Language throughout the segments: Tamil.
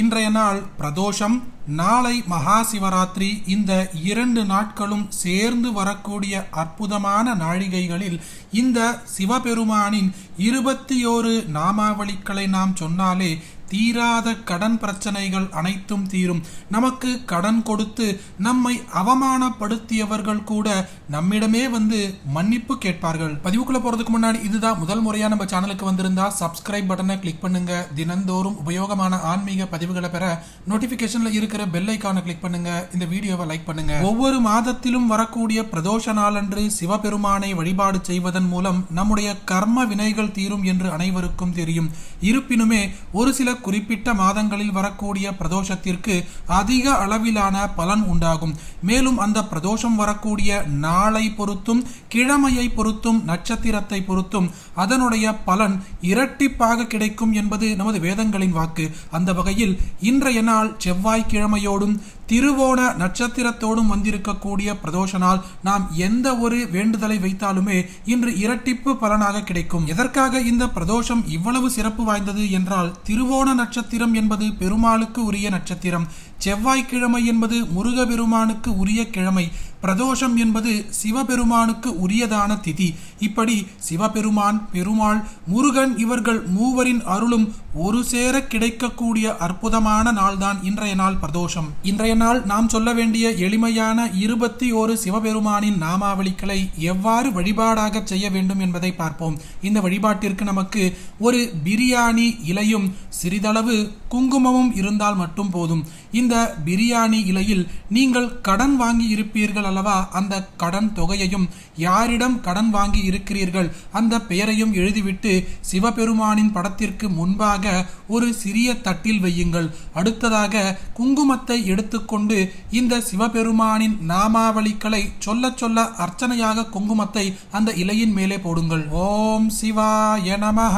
இன்றைய நாள் பிரதோஷம். நாளை மகா சிவராத்திரி இந்த இரண்டு நாட்களும் சேர்ந்து வரக்கூடிய அற்புதமான நாழிகைகளில் இந்த சிவபெருமானின் இருபத்தி ஓரு நாமாவளிகளை நாம் சொன்னாலே தீராத கடன் பிரச்சனைகள் அனைத்தும் தீரும். நமக்கு கடன் கொடுத்து நம்மை அவமானப்படுத்தியவர்கள் கூட நம்மிடமே வந்து மன்னிப்பு கேட்பார்கள். பதிவுக்குள்ள போறதுக்கு முன்னாடி இதுதான் முதல் முறையா நம்ம சேனலுக்கு வந்திருந்தா சப்ஸ்கிரைப் பட்டனை கிளிக் பண்ணுங்க. தினந்தோறும் உபயோகமான ஆன்மீக பதிவுகளை பெற நோட்டிபிகேஷன்ல இருக்கிற பெல் ஐக்கானை கிளிக் பண்ணுங்க. இந்த வீடியோவை லைக் பண்ணுங்க. ஒவ்வொரு மாதத்திலும் வரக்கூடிய பிரதோஷ நாளன்று சிவபெருமானை வழிபாடு செய்வதன் மூலம் நம்முடைய கர்ம வினைகள் தீரும் என்று அனைவருக்கும் தெரியும். இருப்பினுமே ஒரு சில குறிப்பிட்ட மாதங்களில் வரக்கூடிய பிரதோஷத்திற்கு அதிக அளவிலான பலன் உண்டாகும். மேலும் அந்த பிரதோஷம் வரக்கூடிய நாளை பொறுத்தும் கிழமையை பொறுத்தும் நட்சத்திரத்தை பொறுத்தும் அதனுடைய பலன் இரட்டிப்பாக கிடைக்கும் என்பது நமது வேதங்களின் வாக்கு. அந்த வகையில் இன்றைய நாள் செவ்வாய்க்கிழமையோடும் திருவோண நட்சத்திரத்தோடும் வந்திருக்கக்கூடிய பிரதோஷனால் நாம் எந்த ஒரு வேண்டுதலை வைத்தாலுமே இன்று இரட்டிப்பு பலனாக கிடைக்கும். எதற்காக இந்த பிரதோஷம் இவ்வளவு சிறப்பு வாய்ந்தது என்றால் திருவோண நட்சத்திரம் என்பது பெருமாளுக்கு உரிய நட்சத்திரம். செவ்வாய்க்கிழமை என்பது முருகபெருமானுக்கு உரிய கிழமை. பிரதோஷம் என்பது சிவபெருமானுக்கு உரியதான திதி. இப்படி சிவபெருமான் பெருமாள் முருகன் இவர்கள் மூவரின் அருளும் ஒரு சேர கிடைக்கக்கூடிய அற்புதமான நாள்தான் இன்றைய நாள் பிரதோஷம். இன்றைய நாள் நாம் சொல்ல வேண்டிய எளிமையான இருபத்தி ஒரு சிவபெருமானின் நாமாவளிகளை எவ்வாறு வழிபாடாக செய்ய வேண்டும் என்பதை பார்ப்போம். இந்த வழிபாட்டிற்கு நமக்கு ஒரு பிரியாணி இலையும் சிறிதளவு குங்குமமும் இருந்தால் மட்டும் போதும். இந்த பிரியாணி இலையில் நீங்கள் கடன் வாங்கி இருப்பீர்கள் அல்லவா? அந்த கடன் தொகையையும் யாரிடம் கடன் வாங்கி இருக்கிறீர்கள்? அந்த பெயரையும் எழுதிவிட்டு சிவபெருமானின் படத்திற்கு முன்பாக ஒரு சிறிய தட்டில் வையுங்கள். அடுத்ததாக குங்குமத்தை எடுத்துக்கொண்டு இந்த சிவபெருமானின் நாமாவளிகளை சொல்ல சொல்ல அர்ச்சனையாக குங்குமத்தை அந்த இலையின் மேலே போடுங்கள். ஓம் சிவாய நமஹ.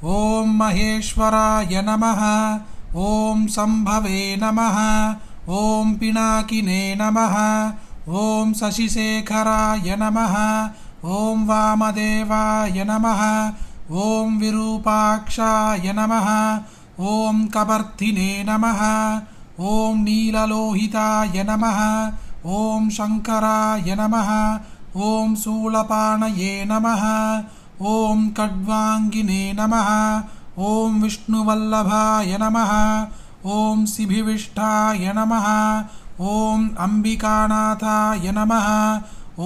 ஓம் மகேஸ்வராய நமஹ. ஓம் சம்பவே நமஹ. ஓம் பினாகினே நமஹ. ஓம் சசிசேகராய நமஹ ஓம் வாமதேவாய நமஹ ஓம் விரூபாக்ஷாய நமஹ ஓம் கபர்த்தினே நமஹ ஓம் நீலலோகிதாய நமஹ ஓம் சங்கராய நமஹ ஓம் சூலபாணயே நமஹ ஓம் கட்வாங்கினே நமஹ ஓம் விஷ்ணுவல்லபாய நமஹ ஓம் சிபிவிஷ்டாய நமஹ ஓம் அம்பிகாநாதாய நமஹ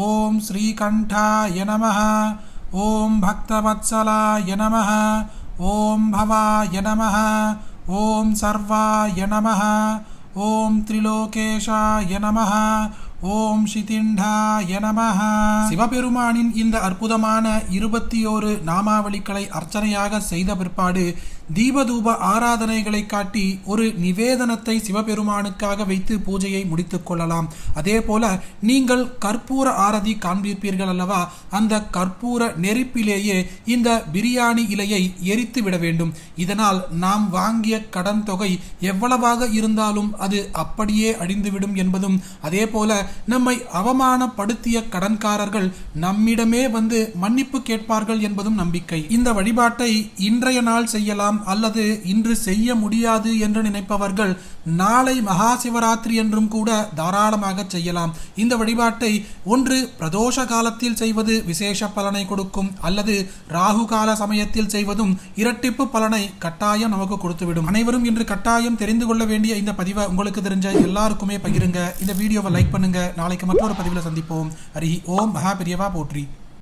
ஓம் ஸ்ரீகண்டாய நமஹ ஓம் பக்தவத்சலாய நமஹ ஓம் பவாய நமஹ ஓம் சர்வாய நமஹ ஓம் திரிலோகேஷாய நமஹ ஓம் ஷிதிண்டாய நமஹ. சிவபெருமானின் இந்த அற்புதமான இருபத்தி ஓரு நாமாவளிகளை அர்ச்சனையாக செய்த பிற்பாடு தீபதூப ஆராதனைகளை காட்டி ஒரு நிவேதனத்தை சிவபெருமானுக்காக வைத்து பூஜையை முடித்துக் கொள்ளலாம். அதே போல நீங்கள் கற்பூர ஆரதி காண்பிப்பீர்கள் அல்லவா? அந்த கற்பூர நெருப்பிலேயே இந்த பிரியாணி இலையை எரித்து விட வேண்டும். இதனால் நாம் வாங்கிய கடன் தொகை எவ்வளவாக இருந்தாலும் அது அப்படியே அழிந்துவிடும் என்பதும் அதே போல நம்மை அவமானப்படுத்திய கடன்காரர்கள் நம்மிடமே வந்து மன்னிப்பு கேட்பார்கள் என்பதும் நம்பிக்கை. இந்த வழிபாட்டை இன்றைய நாள் செய்யலாம் அல்லது இன்று செய்ய முடியாது என்று நினைப்பவர்கள் நாளை மகா சிவராத்திரி என்றும் கூட தாராளமாக செய்யலாம். இந்த வழிபாட்டை ஒன்று பிரதோஷ காலத்தில் செய்வது விசேஷ பலனை கொடுக்கும் அல்லது ராகு கால சமயத்தில் செய்வதும் இரட்டிப்பு பலனை கட்டாயம் நமக்கு கொடுத்துவிடும். அனைவரும் இன்று கட்டாயம் தெரிந்து கொள்ள வேண்டிய இந்த பதிவை உங்களுக்கு தெரிஞ்ச எல்லாருக்குமே பகிருங்க. இந்த வீடியோவை லைக் பண்ணுங்க. நாளைக்கு மற்றொரு பதிவில் சந்திப்போம். ஹரி ஓம் மகா பெரியவா போற்றி.